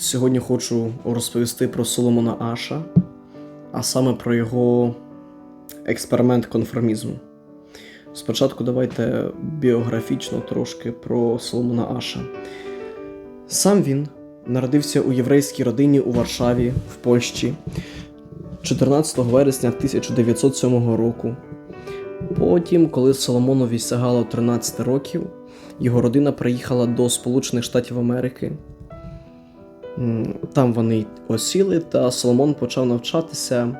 Сьогодні хочу розповісти про Соломона Аша, а саме про його експеримент конформізму. Спочатку давайте біографічно трошки про Соломона Аша. Сам він народився у єврейській родині у Варшаві в Польщі 14 вересня 1907 року. Потім, коли Соломонові сягало 13 років, його родина приїхала до Сполучених Штатів Америки. Там вони осіли, та Соломон почав навчатися.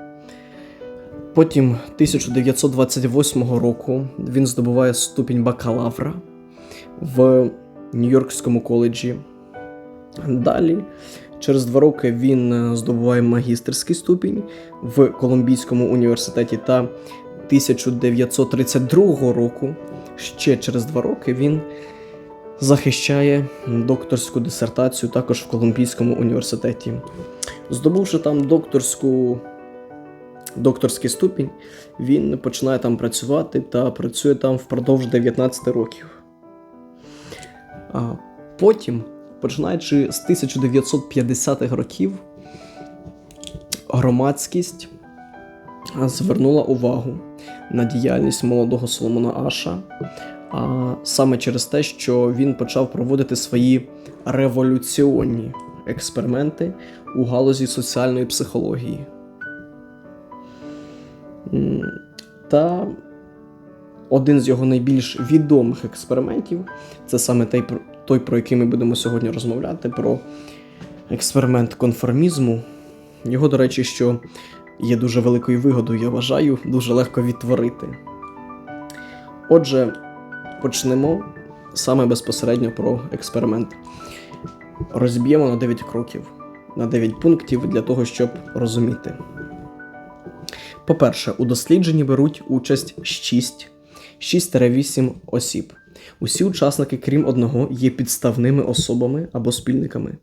Потім 1928 року він здобуває ступінь бакалавра в Нью-Йоркському коледжі. Далі, через два роки, він е, здобуває магістерський ступінь в Колумбійському університеті та 1932 року, ще через два роки, він захищає докторську дисертацію також в Колумбійському університеті. Здобувши там докторську, докторський ступінь, він починає там працювати та працює там впродовж 19 років. А потім, починаючи з 1950-х років, громадськість звернула увагу на діяльність молодого Соломона Аша, а саме через те, що він почав проводити свої революціонні експерименти у галузі соціальної психології. Та один з його найбільш відомих експериментів це саме той, про який ми будемо сьогодні розмовляти, про експеримент конформізму. Його, до речі, що є дуже великою вигодою, я вважаю, дуже легко відтворити. Отже, почнемо саме безпосередньо про експеримент. Розб'ємо на 9 кроків, на 9 пунктів для того, щоб розуміти. По-перше, у дослідженні беруть участь 6, 6-8 осіб. Усі учасники, крім одного, є підставними особами або спільниками.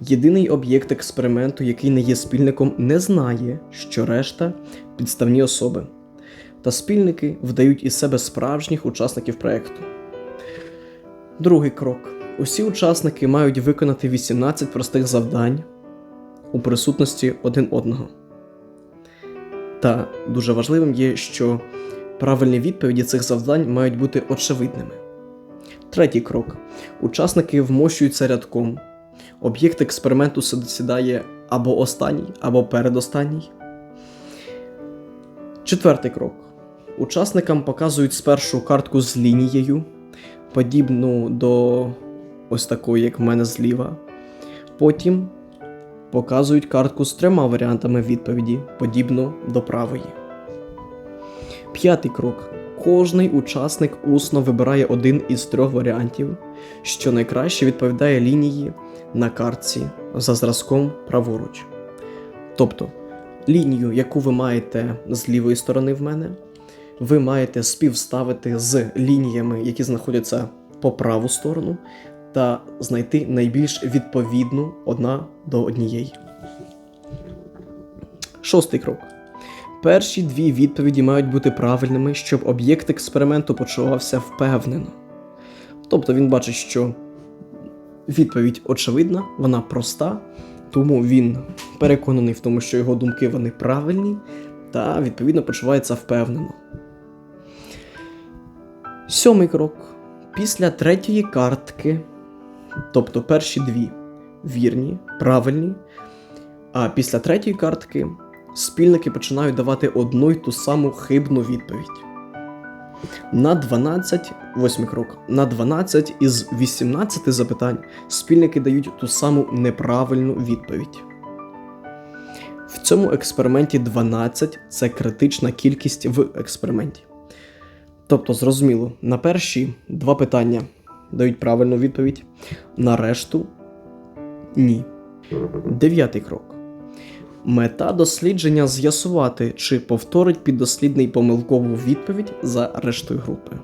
Єдиний об'єкт експерименту, який не є спільником, не знає, що решта підставні особи. Та спільники вдають із себе справжніх учасників проєкту. Другий крок. Усі учасники мають виконати 18 простих завдань у присутності один одного. Та дуже важливим є, що правильні відповіді цих завдань мають бути очевидними. Третій крок. Учасники вмощуються рядком. Об'єкт експерименту сідає або останній, або передостанній. Четвертий крок. Учасникам показують спершу картку з лінією, подібну до ось такої, як в мене зліва. Потім показують картку з трьома варіантами відповіді, подібну до правої. П'ятий крок. Кожний учасник усно вибирає один із трьох варіантів, що найкраще відповідає лінії на картці за зразком праворуч. Тобто, лінію, яку ви маєте з лівої сторони в мене, ви маєте співставити з лініями, які знаходяться по праву сторону, та знайти найбільш відповідну одна до однієї. Шостий крок. Перші дві відповіді мають бути правильними, щоб об'єкт експерименту почувався впевнено. Тобто він бачить, що відповідь очевидна, вона проста, тому він переконаний в тому, що його думки вони правильні, та відповідно почувається впевнено. Сьомий крок. Після третьої картки, тобто перші дві вірні, правильні, а після третьої картки спільники починають давати одну й ту саму хибну відповідь. На 12, восьмий крок, на 12 із 18 запитань спільники дають ту саму неправильну відповідь. В цьому експерименті 12 це критична кількість в експерименті. Тобто, зрозуміло, на перші два питання дають правильну відповідь, на решту ні. Дев'ятий крок. Мета дослідження з'ясувати, чи повторить піддослідний помилкову відповідь за рештою групи.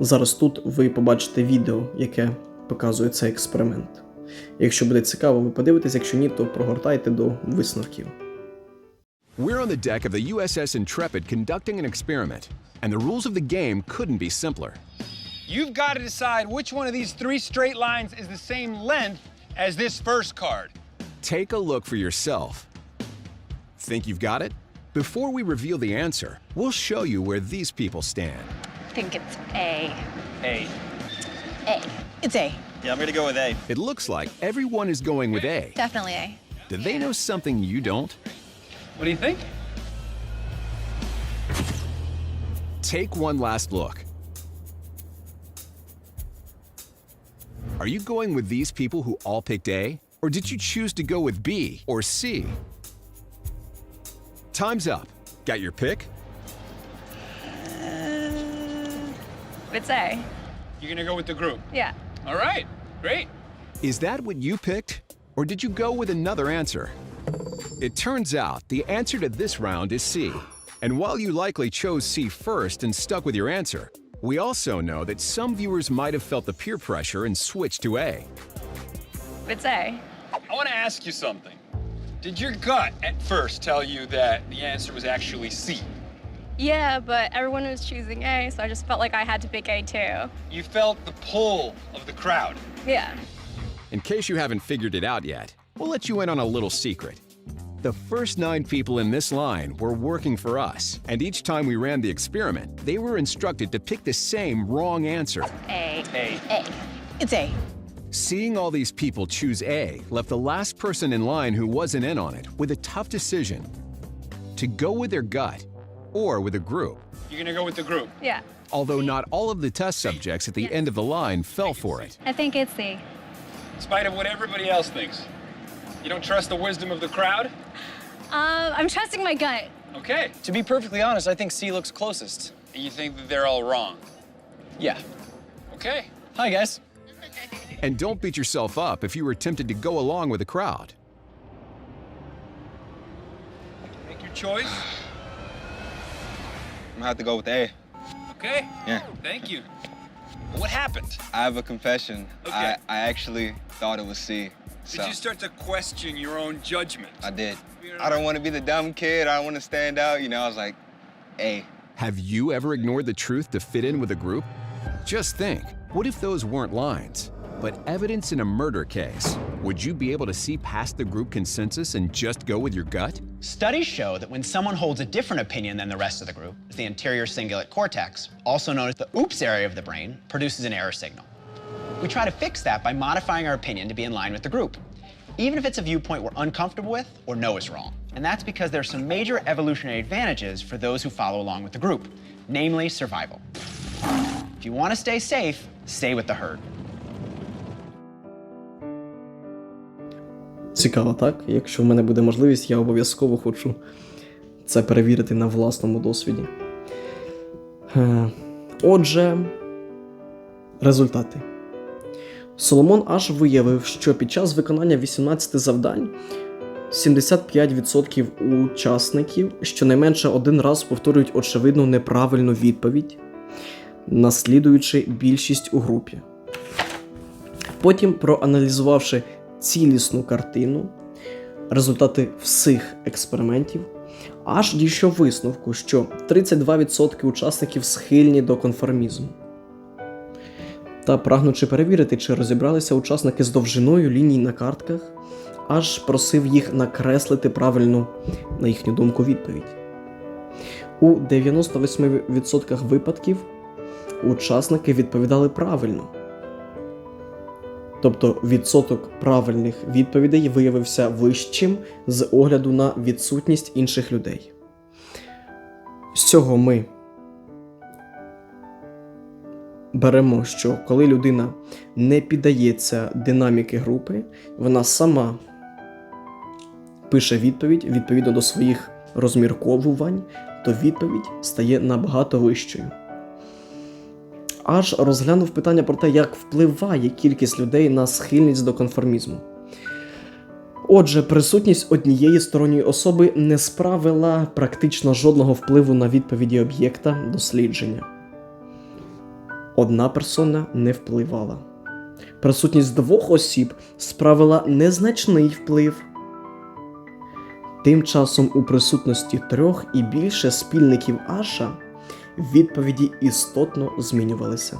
Зараз тут ви побачите відео, яке показує цей експеримент. Якщо буде цікаво, ви подивитесь, якщо ні, то прогортайте до висновків. We're on the deck of the USS Intrepid conducting an experiment, and the rules of the game couldn't be simpler. You've got to decide which one of these three straight lines is the same length as this first card. Take a look for yourself. Think you've got it? Before we reveal the answer, we'll show you where these people stand. I think it's A. A. A. It's A. Yeah, I'm gonna go with A. It looks like everyone is going with A. Definitely A. Do they know something you don't? What do you think? Take one last look. Are you going with these people who all picked A? Or did you choose to go with B or C? Time's up. Got your pick? Uh, it's A. You're gonna go with the group. Yeah. All right, great. Is that what you picked? Or did you go with another answer? It turns out the answer to this round is C. And while you likely chose C first and stuck with your answer, we also know that some viewers might have felt the peer pressure and switched to A. It's A. I wanna ask you something. Did your gut at first tell you that the answer was actually C? Yeah, but everyone was choosing A, so I just felt like I had to pick A too. You felt the pull of the crowd. Yeah. In case you haven't figured it out yet, we'll let you in on a little secret. The first nine people in this line were working for us, and each time we ran the experiment, they were instructed to pick the same wrong answer. A. A. A. It's A. Seeing all these people choose A left the last person in line who wasn't in on it with a tough decision to go with their gut or with a group. You're gonna go with the group. Yeah. Although not all of the test subjects at the end of the line fell for it. I think it's C. In spite of what everybody else thinks. You don't trust the wisdom of the crowd? Um, I'm trusting my gut. Okay. To be perfectly honest, I think C looks closest. And you think that they're all wrong? Yeah. Okay. Hi, guys. And don't beat yourself up if you were tempted to go along with the crowd. Make your choice. I'm gonna have to go with A. Okay. Yeah. Thank you. What happened? I have a confession. Okay. I, I actually thought it was C. So Did you start to question your own judgment? I did. I don't want to be the dumb kid. I don't want to stand out. You know, I was like, hey. Have you ever ignored the truth to fit in with a group? Just think what if those weren't lines, but evidence in a murder case? Would you be able to see past the group consensus and just go with your gut? Studies show that when someone holds a different opinion than the rest of the group, the anterior cingulate cortex, also known as the oops area of the brain, produces an error signal. We try to fix that by modifying our opinion to be in line with the group, even if it's a viewpoint we're uncomfortable with or know is wrong. And that's because there's some major evolutionary advantages for those who follow along with the group, namely survival. If you want to stay safe, stay with the herd. Цікаво, так? Якщо в мене буде можливість, я обов'язково хочу це перевірити на власному досвіді. Е, Отже, результати. Соломон аж виявив, що під час виконання 18 завдань 75% учасників щонайменше один раз повторюють очевидно неправильну відповідь, наслідуючи більшість у групі. Потім, проаналізувавши цілісну картину, результати всіх експериментів, аж дійшов висновку, що 32% учасників схильні до конформізму. Та прагнучи перевірити, чи розібралися учасники з довжиною ліній на картках, аж просив їх накреслити правильну, на їхню думку, відповідь. У 98% випадків учасники відповідали правильно. Тобто відсоток правильних відповідей виявився вищим з огляду на відсутність інших людей. З цього ми беремо, що коли людина не піддається динаміки групи, вона сама пише відповідь відповідно до своїх розмірковувань, то відповідь стає набагато вищою аж розглянув питання про те, як впливає кількість людей на схильність до конформізму. Отже, присутність однієї сторонньої особи не справила практично жодного впливу на відповіді об'єкта дослідження. Одна персона не впливала. Присутність двох осіб справила незначний вплив. Тим часом у присутності трьох і більше спільників Аша відповіді істотно змінювалися.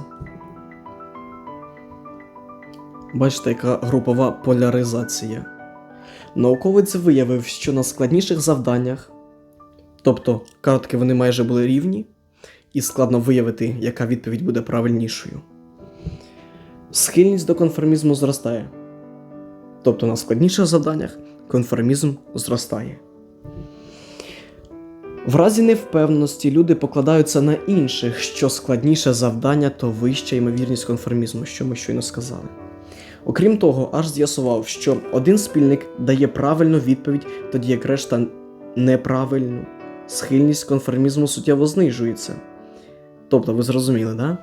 Бачите, яка групова поляризація. Науковець виявив, що на складніших завданнях, тобто картки вони майже були рівні, і складно виявити, яка відповідь буде правильнішою. Схильність до конформізму зростає. Тобто на складніших завданнях конформізм зростає. В разі невпевненості люди покладаються на інших, що складніше завдання, то вища ймовірність конформізму, що ми щойно сказали. Окрім того, аж з'ясував, що один спільник дає правильну відповідь, тоді як решта неправильну. Схильність конформізму суттєво знижується. Тобто, ви зрозуміли, да?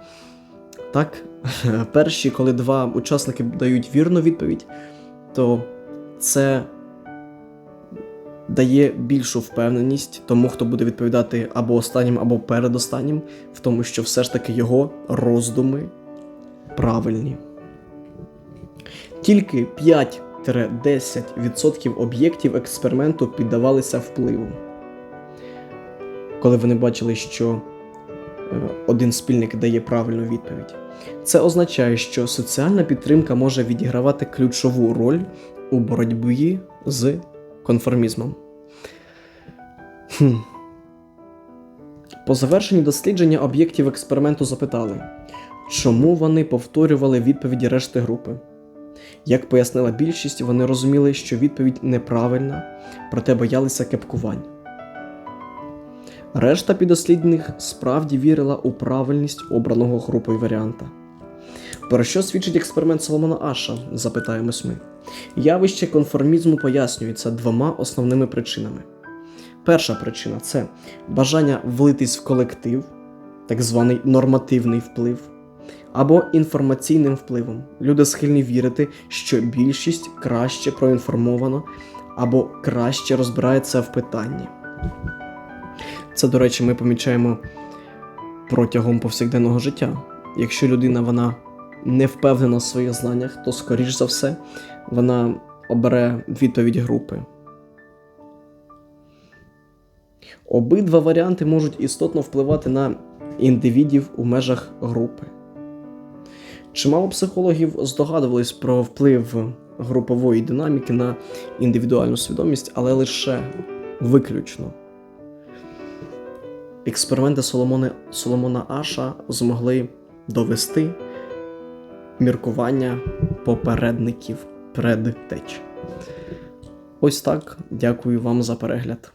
Так, перші, коли два учасники дають вірну відповідь, то це дає більшу впевненість тому, хто буде відповідати або останнім, або передостаннім, в тому, що все ж таки його роздуми правильні. Тільки 5-10% об'єктів експерименту піддавалися впливу. Коли вони бачили, що один спільник дає правильну відповідь. Це означає, що соціальна підтримка може відігравати ключову роль у боротьбі з конформізмом. Хм. По завершенні дослідження об'єктів експерименту запитали, чому вони повторювали відповіді решти групи. Як пояснила більшість, вони розуміли, що відповідь неправильна, проте боялися кепкувань. Решта підослідних справді вірила у правильність обраного групою варіанта. Про що свідчить експеримент Соломона Аша? запитаємось ми. Явище конформізму пояснюється двома основними причинами. Перша причина це бажання влитись в колектив, так званий нормативний вплив, або інформаційним впливом. Люди схильні вірити, що більшість краще проінформовано або краще розбирається в питанні. Це, до речі, ми помічаємо протягом повсякденного життя. Якщо людина вона не впевнена в своїх знаннях, то, скоріш за все, вона обере відповідь групи. Обидва варіанти можуть істотно впливати на індивідів у межах групи. Чимало психологів здогадувались про вплив групової динаміки на індивідуальну свідомість, але лише виключно. Експерименти Соломони, Соломона Аша змогли довести міркування попередників предтеч. Ось так. Дякую вам за перегляд.